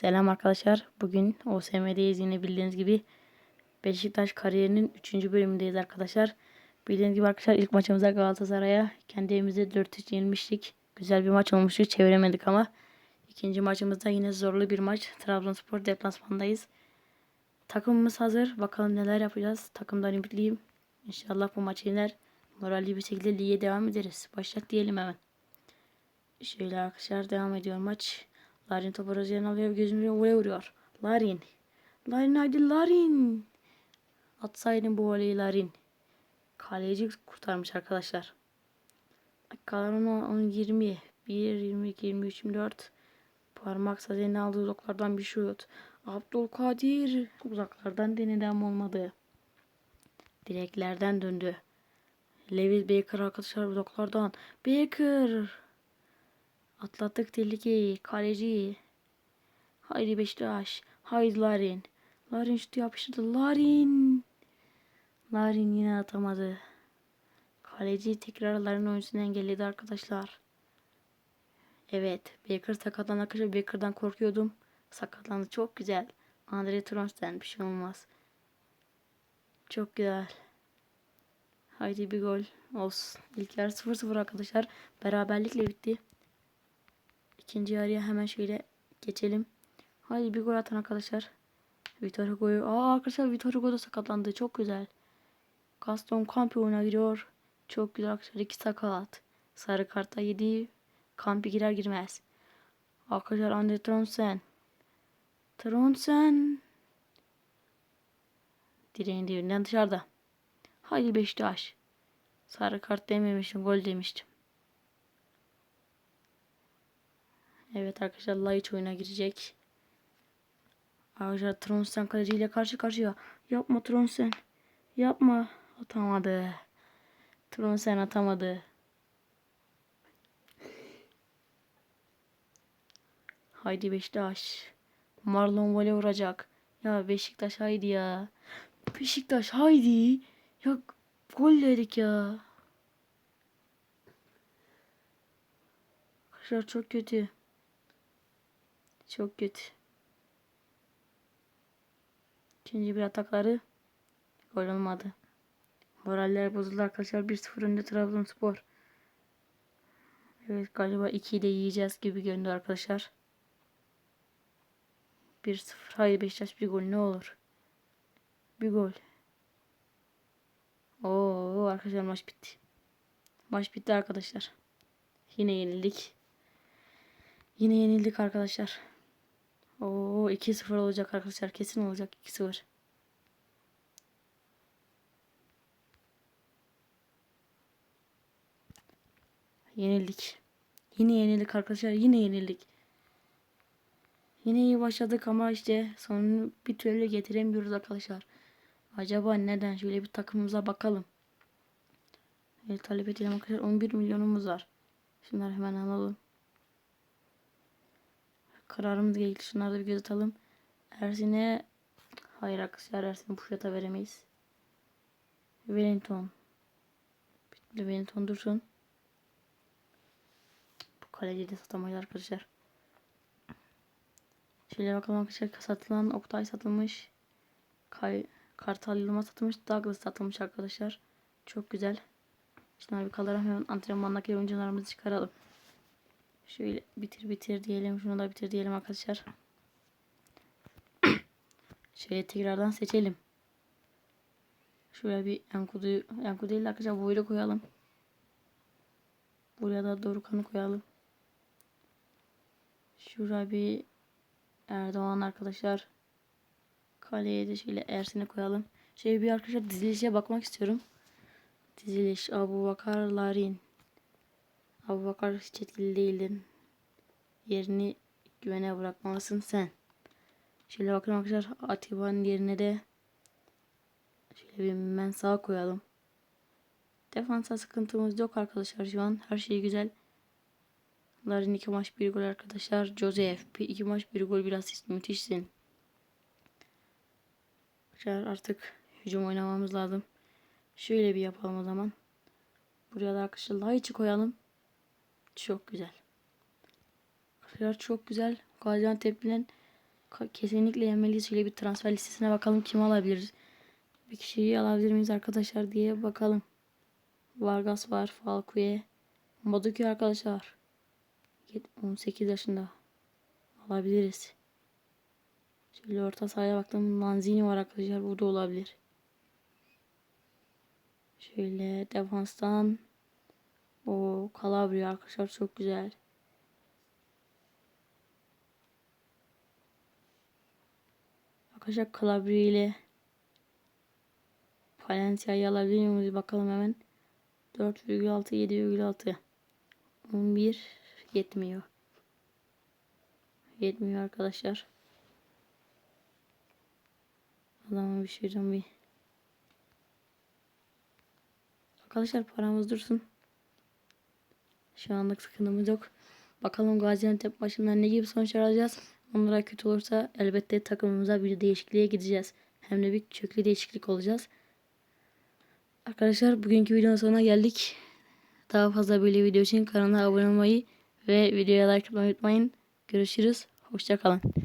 Selam arkadaşlar. Bugün OSM'deyiz yine bildiğiniz gibi. Beşiktaş kariyerinin 3. bölümündeyiz arkadaşlar. Bildiğiniz gibi arkadaşlar ilk maçımızda Galatasaray'a kendi evimizde 4-3 yenilmiştik. Güzel bir maç olmuştu. Çeviremedik ama. İkinci maçımızda yine zorlu bir maç. Trabzonspor deplasmandayız. Takımımız hazır. Bakalım neler yapacağız. Takımdan ümitliyim. İnşallah bu maçı yener. Moralli bir şekilde lige devam ederiz. Başlat diyelim hemen. Şöyle arkadaşlar devam ediyor maç. Larin topu Rozier alıyor gözümüze oraya vuruyor. Larin. Larin hadi Larin. Atsaydın bu voleyi Larin. Kaleci kurtarmış arkadaşlar. Kalan 10 20 1 22 23 24 Parmak sazeni aldığı uzaklardan bir şut. Abdülkadir uzaklardan denedi ama olmadı. Direklerden döndü. Lewis Baker arkadaşlar uzaklardan. Baker. Atlattık tehlikeyi. Kaleci. Haydi Beşiktaş. Haydi Larin. Larin şutu yapıştırdı. Larin. Larin yine atamadı. Kaleci tekrar Larin oyuncusunu engelledi arkadaşlar. Evet. Baker sakatlandı arkadaşlar. Baker'dan korkuyordum. Sakatlandı. Çok güzel. Andre Tronsten bir şey olmaz. Çok güzel. Haydi bir gol olsun. İlk yarı 0-0 arkadaşlar. Beraberlikle bitti. İkinci yarıya hemen şöyle geçelim. Haydi bir gol atan arkadaşlar. Vitor Hugo'yu. Aa arkadaşlar Vitor Hugo da sakatlandı. Çok güzel. Gaston Campi oyuna giriyor. Çok güzel arkadaşlar. İki sakat. Sarı karta yedi. Campi girer girmez. Arkadaşlar Andre Tronsen. Tronsen. Direğin dibinden dışarıda. Haydi Beşiktaş. Sarı kart dememiştim. Gol demiştim. Evet arkadaşlar Laiç oyuna girecek. Arkadaşlar Tronsen kaleciyle karşı karşıya. Yapma Tronsen. Yapma. Atamadı. Tronsen atamadı. Haydi Beşiktaş. Marlon voley vuracak. Ya Beşiktaş haydi ya. Beşiktaş haydi. Ya gol dedik ya. Arkadaşlar çok kötü. Çok kötü. İkinci bir atakları gol olmadı. Moraller bozuldu arkadaşlar. 1-0 önde Trabzonspor. Evet galiba 2'yi de yiyeceğiz gibi göründü arkadaşlar. 1-0. Hayır Beşiktaş bir gol ne olur. Bir gol. Oo arkadaşlar maç bitti. Maç bitti arkadaşlar. Yine yenildik. Yine yenildik arkadaşlar. Oo 2-0 olacak arkadaşlar. Kesin olacak 2-0. Yenildik. Yine yenildik arkadaşlar. Yine yenildik. Yine iyi başladık ama işte sonunu bir türlü getiremiyoruz arkadaşlar. Acaba neden? Şöyle bir takımımıza bakalım. Evet talep edelim arkadaşlar. 11 milyonumuz var. Şunları hemen alalım. Kararımız gerekli. Şunları da bir göz atalım. Ersin'e hayır arkadaşlar Ersin'e bu fiyata veremeyiz. Wellington. Wellington dursun. Bu kaleciyi de satamayız arkadaşlar. Şöyle bakalım arkadaşlar satılan Oktay satılmış. Kay, Kartal Yılmaz satılmış. Douglas satılmış arkadaşlar. Çok güzel. Şunları bir kalalım hemen antrenmandaki oyuncularımızı çıkaralım. Şöyle bitir bitir diyelim. Şunu da bitir diyelim arkadaşlar. Şöyle tekrardan seçelim. Şuraya bir Enkudu, Enkudu değil arkadaşlar boylu koyalım. Buraya da Dorukan'ı koyalım. Şuraya bir Erdoğan arkadaşlar. Kaleye de şöyle Ersin'i koyalım. Şöyle bir arkadaşlar dizilişe bakmak istiyorum. Diziliş Abu Bakar Larin. Abu Bakar hiç etkili değildin. Yerini güvene bırakmalısın sen. Şöyle bakın arkadaşlar Atiba'nın yerine de şöyle bir mensa koyalım. Defansa sıkıntımız yok arkadaşlar şu an. Her şey güzel. Larin iki maç bir gol arkadaşlar. Joseph iki maç bir gol bir asist müthişsin. Artık hücum oynamamız lazım. Şöyle bir yapalım o zaman. Buraya da arkadaşlar Laiç'i koyalım. Çok güzel. Arkadaşlar çok güzel. Gaziantep'in Kesinlikle yenmeliyiz. Şöyle bir transfer listesine bakalım kim alabiliriz. Bir kişiyi alabilir miyiz arkadaşlar diye bakalım. Vargas var. Falcao. Maduki arkadaşlar. Yet- 18 yaşında. Alabiliriz. Şöyle orta sahaya baktım. Lanzini var arkadaşlar. Bu da olabilir. Şöyle defanstan o Calabria arkadaşlar çok güzel. Arkadaşlar Calabria ile Valencia'yı alabilir miyiz? Bakalım hemen. 4,6 7,6 11 yetmiyor. Yetmiyor arkadaşlar. Adamı bir şeyden bir Arkadaşlar paramız dursun. Şu anlık sıkıntımız yok. Bakalım Gaziantep maçından ne gibi sonuçlar alacağız. Onlara kötü olursa elbette takımımıza bir değişikliğe gideceğiz. Hem de bir köklü değişiklik olacağız. Arkadaşlar bugünkü videonun sonuna geldik. Daha fazla böyle video için kanala abone olmayı ve videoya like atmayı unutmayın. Görüşürüz. Hoşçakalın.